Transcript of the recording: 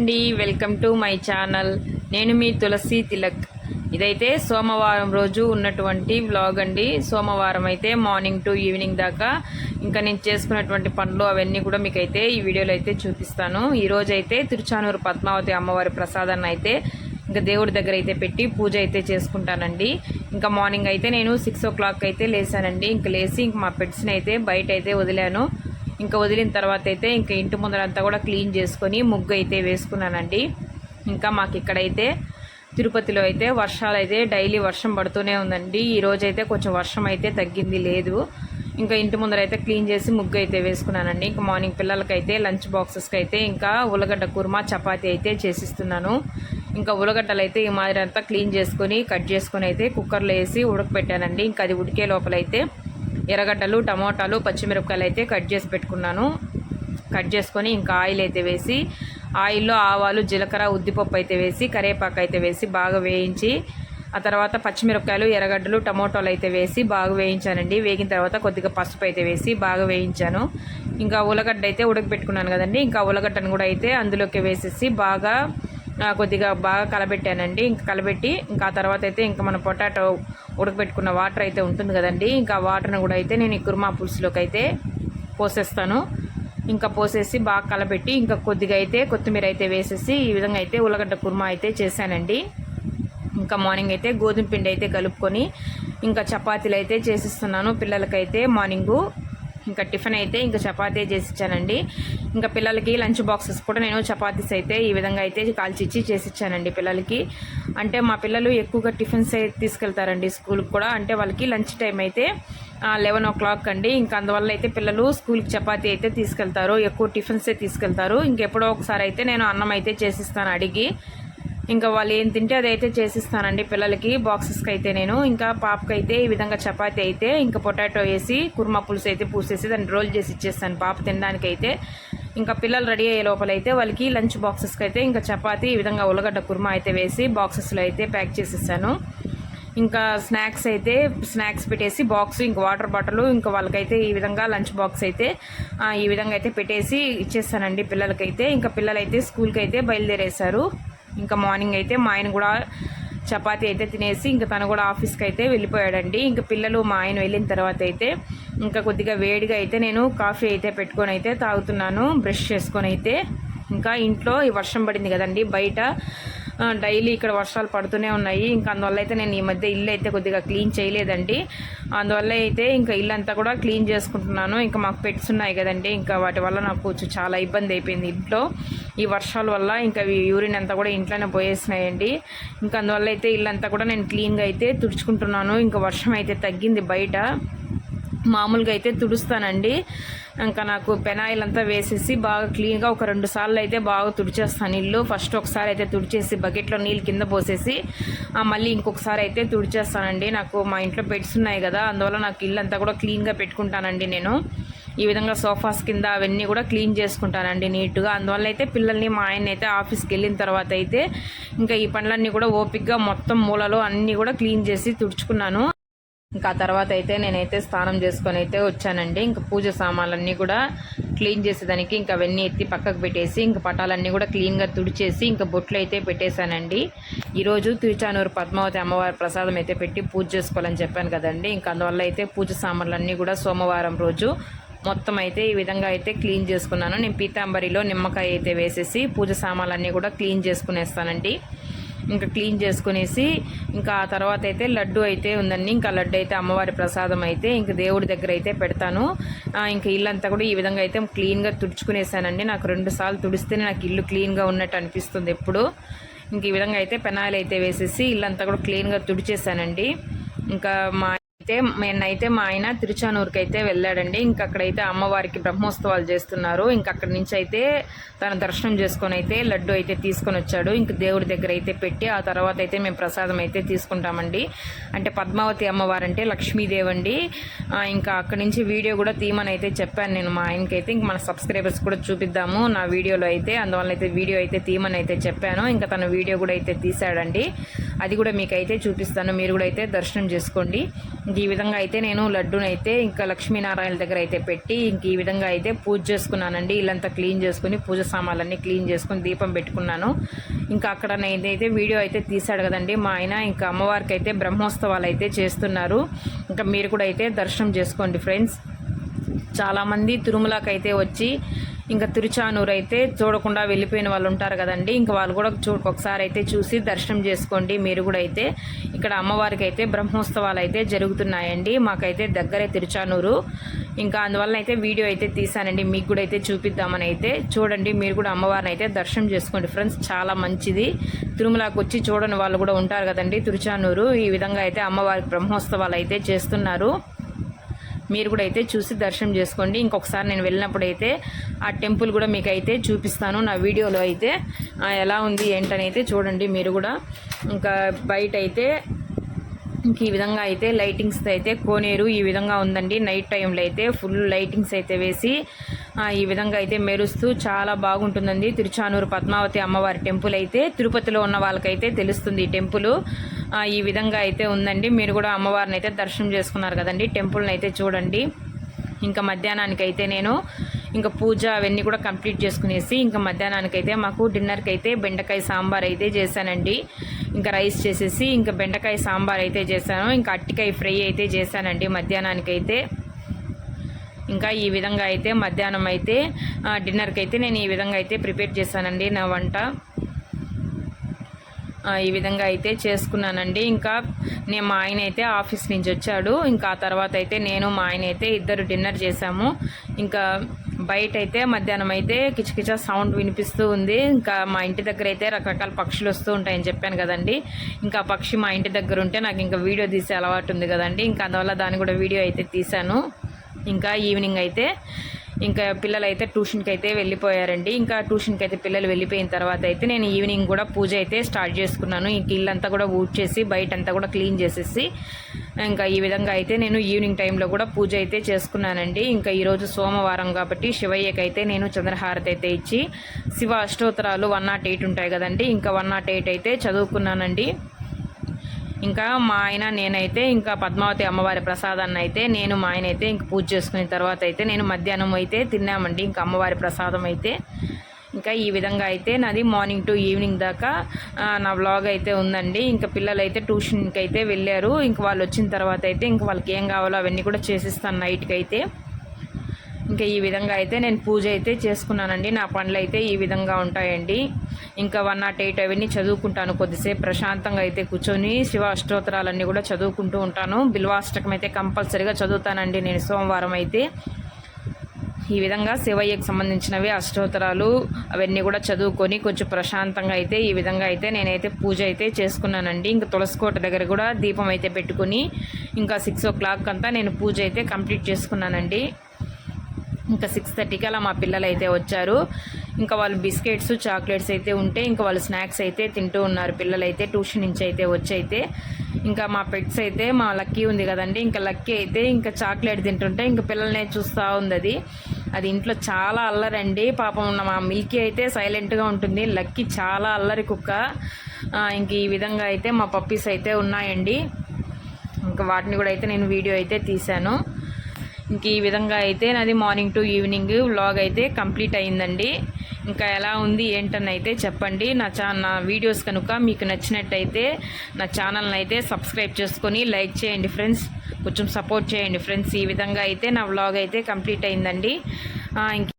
అండి welcome to my channel. నేను మీ తులసి తిలక్. ఇదైతే సోమవారం రోజు ఉన్నటువంటి వ్లాగ్ అండి. సోమవారం అయితే మార్నింగ్ టు ఈవినింగ్ దాకా ఇంకా నేను చేసుకున్నటువంటి పనులు అవన్నీ కూడా మీకైతే ఈ వీడియోలో అయితే చూపిస్తాను. ఈరోజు అయితే తిరుచానూరు పద్మావతి అమ్మవారి ప్రసాదాన్ని అయితే ఇంకా దేవుడి దగ్గర అయితే పెట్టి పూజ అయితే చేసుకుంటానండి. ఇంకా మార్నింగ్ అయితే నేను సిక్స్ ఓ క్లాక్ అయితే లేసానండి ఇంకా లేచి ఇంక మా పెట్స్ని అయితే బయట అయితే వదిలాను. ఇంకా వదిలిన తర్వాత అయితే ఇంకా ఇంటి ముందరంతా కూడా క్లీన్ చేసుకొని ముగ్గు అయితే వేసుకున్నానండి. ఇంకా మాకు ఇక్కడైతే తిరుపతిలో అయితే వర్షాలు అయితే డైలీ వర్షం పడుతూనే ఉందండి. ఈరోజు అయితే కొంచెం వర్షం అయితే తగ్గింది లేదు. ఇంకా ఇంటి ముందర అయితే క్లీన్ చేసి ముగ్గు అయితే వేసుకున్నానండి. ఇంకా మార్నింగ్ పిల్లలకైతే లంచ్ బాక్సెస్కి అయితే ఇంకా ఉల్లగడ్డ కుర్మా చపాతి అయితే చేసిస్తున్నాను. ఇంకా ఉల్లగడ్డలు అయితే ఈ మాదిరి అంతా క్లీన్ చేసుకొని కట్ చేసుకొని అయితే కుక్కర్లో వేసి ఉడకపెట్టానండి. ఇంకా అది ఉడికే లోపలైతే ఎర్రగడ్డలు టమోటాలు పచ్చిమిరపకాయలు అయితే కట్ చేసి పెట్టుకున్నాను. కట్ చేసుకొని ఇంకా ఆయిల్ అయితే వేసి ఆయిల్లో ఆవాలు జీలకర్ర ఉద్దిపప్పు అయితే వేసి కరివేపాకు అయితే వేసి బాగా వేయించి ఆ తర్వాత పచ్చిమిరపకాయలు ఎర్రగడ్డలు టమోటాలు అయితే వేసి బాగా వేయించానండి. వేగిన తర్వాత కొద్దిగా పసుపు అయితే వేసి బాగా వేయించాను. ఇంకా ఉల్లగడ్డ అయితే ఉడకబెట్టుకున్నాను కదండి. ఇంకా ఉల్లగడ్డను కూడా అయితే అందులోకి వేసేసి బాగా కొద్దిగా బాగా కలబెట్టానండి. ఇంకా కలబెట్టి ఇంకా ఆ తర్వాత అయితే ఇంకా మన పొటాటో ఉడకబెట్టుకున్న వాటర్ అయితే ఉంటుంది కదండి. ఇంకా ఆ వాటర్ని కూడా అయితే నేను ఈ కుర్మా పులుసులోకి అయితే పోసేస్తాను. ఇంకా పోసేసి బాగా కలబెట్టి ఇంకా కొద్దిగా అయితే కొత్తిమీర అయితే వేసేసి ఈ విధంగా అయితే ఉల్లగడ్డ కుర్మా అయితే చేశానండి. ఇంకా మార్నింగ్ అయితే గోధుమ పిండి అయితే కలుపుకొని ఇంకా చపాతీలు అయితే చేసిస్తున్నాను పిల్లలకైతే మార్నింగు. ఇంకా టిఫిన్ అయితే ఇంకా చపాతీ చేసి ఇచ్చానండి. ఇంకా పిల్లలకి లంచ్ బాక్సెస్ కూడా నేను చపాతీస్ అయితే ఈ విధంగా అయితే కాల్చిచ్చి చేసి ఇచ్చానండి పిల్లలకి. అంటే మా పిల్లలు ఎక్కువగా టిఫిన్స్ అయితే తీసుకెళ్తారండి స్కూల్కి కూడా. అంటే వాళ్ళకి లంచ్ టైం అయితే లెవెన్ ఓ క్లాక్ అండి. ఇంకా అందువల్ల అయితే పిల్లలు స్కూల్కి చపాతీ అయితే తీసుకెళ్తారు. ఎక్కువ టిఫిన్సే తీసుకెళ్తారు. ఇంకెప్పుడో ఒకసారి అయితే నేను అన్నం అయితే చేసిస్తాను అడిగి. ఇంకా వాళ్ళు ఏం తింటే అదైతే చేసిస్తానండి పిల్లలకి. బాక్సెస్కి అయితే నేను. ఇంకా పాపకి అయితే ఈ విధంగా చపాతీ అయితే ఇంకా పొటాటో వేసి కుర్మా పులుసు అయితే పూసేసి దాన్ని రోల్ చేసి ఇచ్చేస్తాను పాప తినడానికి అయితే ఇంకా పిల్లలు రెడీ అయ్యే లోపల అయితే వాళ్ళకి లంచ్ బాక్సెస్కి అయితే ఇంకా చపాతీ ఈ విధంగా ఉల్లగడ్డ కుర్మా అయితే వేసి బాక్సెస్లో అయితే ప్యాక్ చేసేసాను ఇంకా స్నాక్స్ అయితే స్నాక్స్ పెట్టేసి బాక్స్ ఇంకా వాటర్ బాటిల్ ఇంకా వాళ్ళకైతే ఈ విధంగా లంచ్ బాక్స్ అయితే ఈ విధంగా అయితే పెట్టేసి ఇచ్చేస్తానండి పిల్లలకైతే. ఇంకా పిల్లలైతే స్కూల్కి అయితే బయలుదేరేశారు. ఇంకా మార్నింగ్ అయితే మా ఆయన కూడా చపాతి అయితే తినేసి ఇంకా తను కూడా ఆఫీస్కి అయితే వెళ్ళిపోయాడండి. ఇంకా పిల్లలు మా ఆయన వెళ్ళిన తర్వాత అయితే ఇంకా కొద్దిగా వేడిగా అయితే నేను కాఫీ అయితే పెట్టుకొని అయితే తాగుతున్నాను బ్రష్ చేసుకొని అయితే. ఇంకా ఇంట్లో వర్షం పడింది కదండి బయట డైలీ ఇక్కడ వర్షాలు పడుతూనే ఉన్నాయి. ఇంకా అందువల్ల అయితే నేను ఈ మధ్య ఇల్లు అయితే కొద్దిగా క్లీన్ చేయలేదండి. అందువల్ల అయితే ఇంకా ఇల్లు అంతా కూడా క్లీన్ చేసుకుంటున్నాను. ఇంకా మాకు పెట్స్ ఉన్నాయి కదండి. ఇంకా వాటి వల్ల నాకు కొంచెం చాలా ఇబ్బంది అయిపోయింది ఇంట్లో. ఈ వర్షాల వల్ల ఇంకా యూరిన్ అంతా కూడా ఇంట్లోనే పోయేసినాయండి. ఇంకా అందువల్ల అయితే ఇల్లు అంతా కూడా నేను క్లీన్గా అయితే తుడుచుకుంటున్నాను. ఇంకా వర్షం అయితే తగ్గింది బయట. మామూలుగా అయితే తుడుస్తానండి. ఇంకా నాకు పెనాయిల్ అంతా వేసేసి బాగా క్లీన్గా ఒక రెండు సార్లు అయితే బాగా తుడిచేస్తాను ఇల్లు ఫస్ట్ ఒకసారి అయితే తుడిచేసి బకెట్లో నీళ్ళు కింద పోసేసి మళ్ళీ ఇంకొకసారి అయితే తుడిచేస్తానండి. నాకు మా ఇంట్లో పెట్స్ ఉన్నాయి కదా అందువల్ల నాకు ఇల్లు అంతా కూడా క్లీన్గా పెట్టుకుంటానండి నేను. ఈ విధంగా సోఫాస్ కింద అవన్నీ కూడా క్లీన్ చేసుకుంటానండి నీట్గా. అందువల్ల అయితే పిల్లల్ని మా ఆయన అయితే ఆఫీస్కి వెళ్ళిన తర్వాత అయితే ఇంకా ఈ పనులన్నీ కూడా ఓపిక్గా మొత్తం మూలలో అన్నీ కూడా క్లీన్ చేసి తుడుచుకున్నాను. ఇంకా తర్వాత అయితే నేనైతే స్నానం చేసుకొని అయితే వచ్చానండి. ఇంకా పూజ సామాన్లన్నీ కూడా క్లీన్ చేసేదానికి ఇంకా అవన్నీ ఎత్తి పక్కకు పెట్టేసి ఇంకా పటాలన్నీ కూడా క్లీన్గా తుడిచేసి ఇంకా బొట్లు అయితే పెట్టేశానండి. ఈరోజు తిరుచానూరు పద్మావతి అమ్మవారి ప్రసాదం అయితే పెట్టి పూజ చేసుకోవాలని చెప్పాను కదండి. ఇంకా అందువల్ల అయితే పూజ సామాన్లన్నీ కూడా సోమవారం రోజు మొత్తం అయితే ఈ విధంగా అయితే క్లీన్ చేసుకున్నాను. నేను పీతాంబరిలో నిమ్మకాయ అయితే వేసేసి పూజ సామాన్లన్నీ కూడా క్లీన్ చేసుకునేస్తానండి. ఇంకా క్లీన్ చేసుకునేసి ఇంకా ఆ తర్వాత అయితే లడ్డు అయితే ఉందండి. ఇంకా లడ్డు అయితే అమ్మవారి ప్రసాదం అయితే ఇంకా దేవుడి దగ్గర అయితే పెడతాను. ఇంకా ఇల్లంతా కూడా ఈ విధంగా అయితే క్లీన్గా తుడుచుకునేసానండి. నాకు రెండు సార్లు తుడిస్తేనే నాకు ఇల్లు క్లీన్గా ఉన్నట్టు అనిపిస్తుంది ఎప్పుడు. ఇంక ఈ విధంగా అయితే పెనాయిల్ అయితే వేసేసి ఇల్లంతా కూడా క్లీన్గా తుడిచేసానండి. ఇంకా మా అయితే నేనైతే మా ఆయన తిరుచానూరుకి అయితే వెళ్ళాడండి. ఇంకా అక్కడైతే అమ్మవారికి బ్రహ్మోత్సవాలు చేస్తున్నారు. ఇంకా అక్కడి నుంచి అయితే తన దర్శనం చేసుకొని అయితే లడ్డు అయితే తీసుకొని వచ్చాడు. ఇంకా దేవుడి దగ్గర అయితే పెట్టి ఆ తర్వాత అయితే మేము ప్రసాదం అయితే తీసుకుంటామండి. అంటే పద్మావతి అమ్మవారు అంటే లక్ష్మీదేవి అండి ఇంకా అక్కడి నుంచి వీడియో కూడా తీయమని అయితే చెప్పాను నేను మా ఆయనకి అయితే ఇంక మన సబ్స్క్రైబర్స్ కూడా చూపిద్దాము నా వీడియోలో అయితే. అందువల్ల అయితే వీడియో అయితే తీయమని అయితే చెప్పాను. ఇంకా తన వీడియో కూడా అయితే తీశాడండి. అది కూడా మీకు అయితే చూపిస్తాను. మీరు కూడా అయితే దర్శనం చేసుకోండి. ఇంక ఈ విధంగా అయితే నేను లడ్డూని అయితే ఇంకా లక్ష్మీనారాయణ దగ్గర అయితే పెట్టి ఇంక ఈ విధంగా అయితే పూజ చేసుకున్నానండి. ఇల్లంతా క్లీన్ చేసుకుని పూజ సామాన్లన్నీ క్లీన్ చేసుకుని దీపం పెట్టుకున్నాను. ఇంకా అక్కడ నేనైతే వీడియో అయితే తీశాడు కదండి. మా ఆయన ఇంకా అమ్మవారికి అయితే బ్రహ్మోత్సవాలు అయితే చేస్తున్నారు. ఇంకా మీరు కూడా అయితే దర్శనం చేసుకోండి ఫ్రెండ్స్. చాలామంది తిరుమలకి అయితే వచ్చి ఇంకా తిరుచానూరు అయితే చూడకుండా వెళ్ళిపోయిన వాళ్ళు ఉంటారు కదండి. ఇంకా వాళ్ళు కూడా చూ ఒకసారి అయితే చూసి దర్శనం చేసుకోండి. మీరు కూడా అయితే ఇక్కడ అమ్మవారికి అయితే బ్రహ్మోత్సవాలు అయితే జరుగుతున్నాయండి. మాకైతే దగ్గరే తిరుచానూరు. ఇంకా అందువల్ల అయితే వీడియో అయితే తీసానండి. మీకు కూడా అయితే చూపిద్దామని అయితే చూడండి. మీరు కూడా అమ్మవారిని అయితే దర్శనం చేసుకోండి ఫ్రెండ్స్. చాలా మంచిది. తిరుమలకి వచ్చి చూడని వాళ్ళు కూడా ఉంటారు కదండి తిరుచానూరు. ఈ విధంగా అయితే అమ్మవారికి బ్రహ్మోత్సవాలు అయితే చేస్తున్నారు. మీరు కూడా అయితే చూసి దర్శనం చేసుకోండి. ఇంకొకసారి నేను వెళ్ళినప్పుడు అయితే ఆ టెంపుల్ కూడా మీకు అయితే చూపిస్తాను. నా వీడియోలో అయితే ఎలా ఉంది ఏంటని అయితే చూడండి మీరు కూడా. ఇంకా బయట అయితే ఇంక ఈ విధంగా అయితే లైటింగ్స్ అయితే కోనేరు. ఈ విధంగా ఉందండి. నైట్ టైంలో అయితే ఫుల్ లైటింగ్స్ అయితే వేసి ఈ విధంగా అయితే మెరుస్తూ చాలా బాగుంటుందండి. తిరుచానూరు పద్మావతి అమ్మవారి టెంపుల్ అయితే తిరుపతిలో ఉన్న వాళ్ళకైతే తెలుస్తుంది ఈ టెంపుల్. ఈ విధంగా అయితే ఉందండి. మీరు కూడా అమ్మవారిని అయితే దర్శనం చేసుకున్నారు కదండి. టెంపుల్ని అయితే చూడండి. ఇంకా మధ్యాహ్నానికి అయితే నేను ఇంకా పూజ అవన్నీ కూడా కంప్లీట్ చేసుకునేసి ఇంకా మధ్యాహ్నానికి అయితే మాకు డిన్నర్కి అయితే బెండకాయ సాంబార్ అయితే చేశానండి. ఇంకా రైస్ చేసేసి ఇంకా బెండకాయ సాంబార్ అయితే చేశాను. ఇంకా అట్టికాయ ఫ్రై అయితే చేశానండి మధ్యాహ్నానికి అయితే ఇంకా ఈ విధంగా అయితే మధ్యాహ్నం అయితే డిన్నర్కి అయితే నేను ఈ విధంగా అయితే ప్రిపేర్ చేశానండి నా వంట. ఈ విధంగా అయితే చేసుకున్నానండి. ఇంకా నేను మా ఆయన అయితే ఆఫీస్ నుంచి వచ్చాడు. ఇంకా ఆ తర్వాత అయితే నేను మా ఆయన అయితే ఇద్దరు డిన్నర్ చేశాము. ఇంకా బయట అయితే మధ్యాహ్నం అయితే కిచకిచ సౌండ్ వినిపిస్తూ ఉంది. ఇంకా మా ఇంటి దగ్గర అయితే రకరకాల పక్షులు వస్తూ ఉంటాయని చెప్పాను కదండి. ఇంకా పక్షి మా ఇంటి దగ్గర ఉంటే నాకు ఇంకా వీడియో తీసే అలవాటు ఉంది కదండి. ఇంకా అందువల్ల దాన్ని కూడా వీడియో అయితే తీశాను. ఇంకా ఈవినింగ్ అయితే ఇంకా పిల్లలు అయితే ట్యూషన్కి అయితే వెళ్ళిపోయారండి. ఇంకా ట్యూషన్కి అయితే పిల్లలు వెళ్ళిపోయిన తర్వాత అయితే నేను ఈవినింగ్ కూడా పూజ అయితే స్టార్ట్ చేసుకున్నాను. ఇంక ఇల్లంతా కూడా ఊడ్చేసి బయట అంతా కూడా క్లీన్ చేసేసి ఇంకా ఈ విధంగా అయితే నేను ఈవినింగ్ టైంలో కూడా పూజ అయితే చేసుకున్నానండి. ఇంకా ఈరోజు సోమవారం కాబట్టి శివయ్యకి అయితే నేను చంద్రహారతి అయితే ఇచ్చి శివ అష్టోత్తరాలు వన్ నాట్ ఎయిట్ ఉంటాయి కదండి. ఇంకా వన్ నాట్ ఎయిట్ అయితే చదువుకున్నానండి. ఇంకా మా ఆయన నేనైతే ఇంకా పద్మావతి అమ్మవారి ప్రసాదాన్ని అయితే నేను మా ఆయన అయితే ఇంక పూజ చేసుకున్న తర్వాత అయితే నేను మధ్యాహ్నం అయితే తిన్నామండి. ఇంకా అమ్మవారి ప్రసాదం అయితే ఇంకా ఈ విధంగా అయితే నాది మార్నింగ్ టు ఈవినింగ్ దాకా నా వ్లాగ్ అయితే ఉందండి. ఇంకా పిల్లలు అయితే ట్యూషన్కి అయితే వెళ్ళారు. ఇంక వాళ్ళు వచ్చిన తర్వాత అయితే ఇంక వాళ్ళకి ఏం కావాలో అవన్నీ కూడా చేసిస్తాను నైట్కి అయితే ఇంకా ఈ విధంగా అయితే నేను పూజ అయితే చేసుకున్నానండి. నా పనులు అయితే ఈ విధంగా ఉంటాయండి. ఇంకా వన్ నాట్ ఎయిట్ అవన్నీ చదువుకుంటాను కొద్దిసేపు ప్రశాంతంగా అయితే కూర్చొని శివ అష్టోత్తరాలన్నీ కూడా చదువుకుంటూ ఉంటాను. బిల్వాష్టకం అయితే కంపల్సరీగా చదువుతానండి నేను సోమవారం అయితే. ఈ విధంగా శివయ్యకు సంబంధించినవి అష్టోత్తరాలు అవన్నీ కూడా చదువుకొని కొంచెం ప్రశాంతంగా అయితే ఈ విధంగా అయితే నేనైతే పూజ అయితే చేసుకున్నానండి. ఇంకా తులసికోట దగ్గర కూడా దీపం అయితే పెట్టుకుని ఇంకా సిక్స్ ఓ క్లాక్ అంతా నేను పూజ అయితే కంప్లీట్ చేసుకున్నానండి. ఇంకా సిక్స్ థర్టీకి అలా మా పిల్లలు అయితే వచ్చారు. ఇంకా వాళ్ళు బిస్కెట్స్ చాక్లెట్స్ అయితే ఉంటే ఇంకా వాళ్ళు స్నాక్స్ అయితే తింటూ ఉన్నారు. పిల్లలు అయితే ట్యూషన్ నుంచి అయితే వచ్చైతే. ఇంకా మా పెట్స్ అయితే మా లక్కీ ఉంది కదండి ఇంకా లక్కీ అయితే ఇంకా చాక్లెట్ తింటుంటే ఇంకా పిల్లల్నే చూస్తూ ఉంది అది అది ఇంట్లో చాలా అల్లరండి. పాపం ఉన్న మా మిల్కీ అయితే సైలెంట్గా ఉంటుంది. లక్కీ చాలా అల్లరి కుక్క. ఇంక ఈ విధంగా అయితే మా పప్పీస్ అయితే ఉన్నాయండి. ఇంకా వాటిని కూడా అయితే నేను వీడియో అయితే తీశాను. ఇంక ఈ విధంగా అయితే నాది మార్నింగ్ టు ఈవినింగ్ వ్లాగ్ అయితే కంప్లీట్ అయిందండి. ఇంకా ఎలా ఉంది ఏంటని అయితే చెప్పండి. నా చా నా వీడియోస్ కనుక మీకు నచ్చినట్టయితే నా ఛానల్ని అయితే సబ్స్క్రైబ్ చేసుకొని లైక్ చేయండి ఫ్రెండ్స్. కొంచెం సపోర్ట్ చేయండి ఫ్రెండ్స్. ఈ విధంగా అయితే నా వ్లాగ్ అయితే కంప్లీట్ అయిందండి. ఇంక